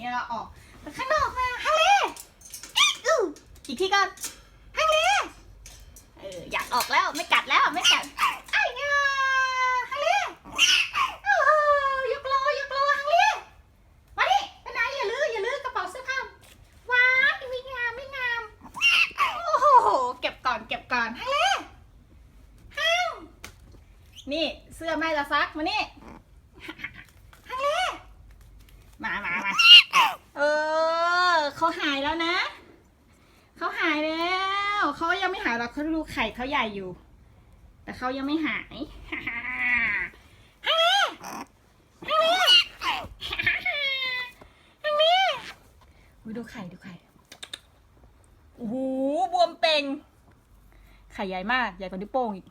นี้เราออกข้างนอกมาฮัลเลอู้อีกทีก็ฮังเลเอออยากออกแล้วไม่กัดแล้วไม่กัดไอ้ยาฮังเลโอ้ยกโลยกโลฮังเลมาดิไปไหนอย่าลืออย่าลือกระเป๋าเสื้อผ้าว้าไม่งามไม่งามโอ้โหเก็บก่อนเก็บก่อนฮังเลฮังนี่เสื้อแม่ละซักมานี่ฮังเลมามามา เขาหายแล้วนะเขาหายแล้วเขายังไม่หายหรอกเขาดูไข่เขาใหญ่อยู่ แต่เขายังไม่หายฮ่าฮ่าฮ่าฮังเลฮังเลฮังเลอุ๊ยดูไข่ดูไข่โอ้โหบวมเป่งไข่ใหญ่มาก ใหญ่กว่านิ้วโป้งอีก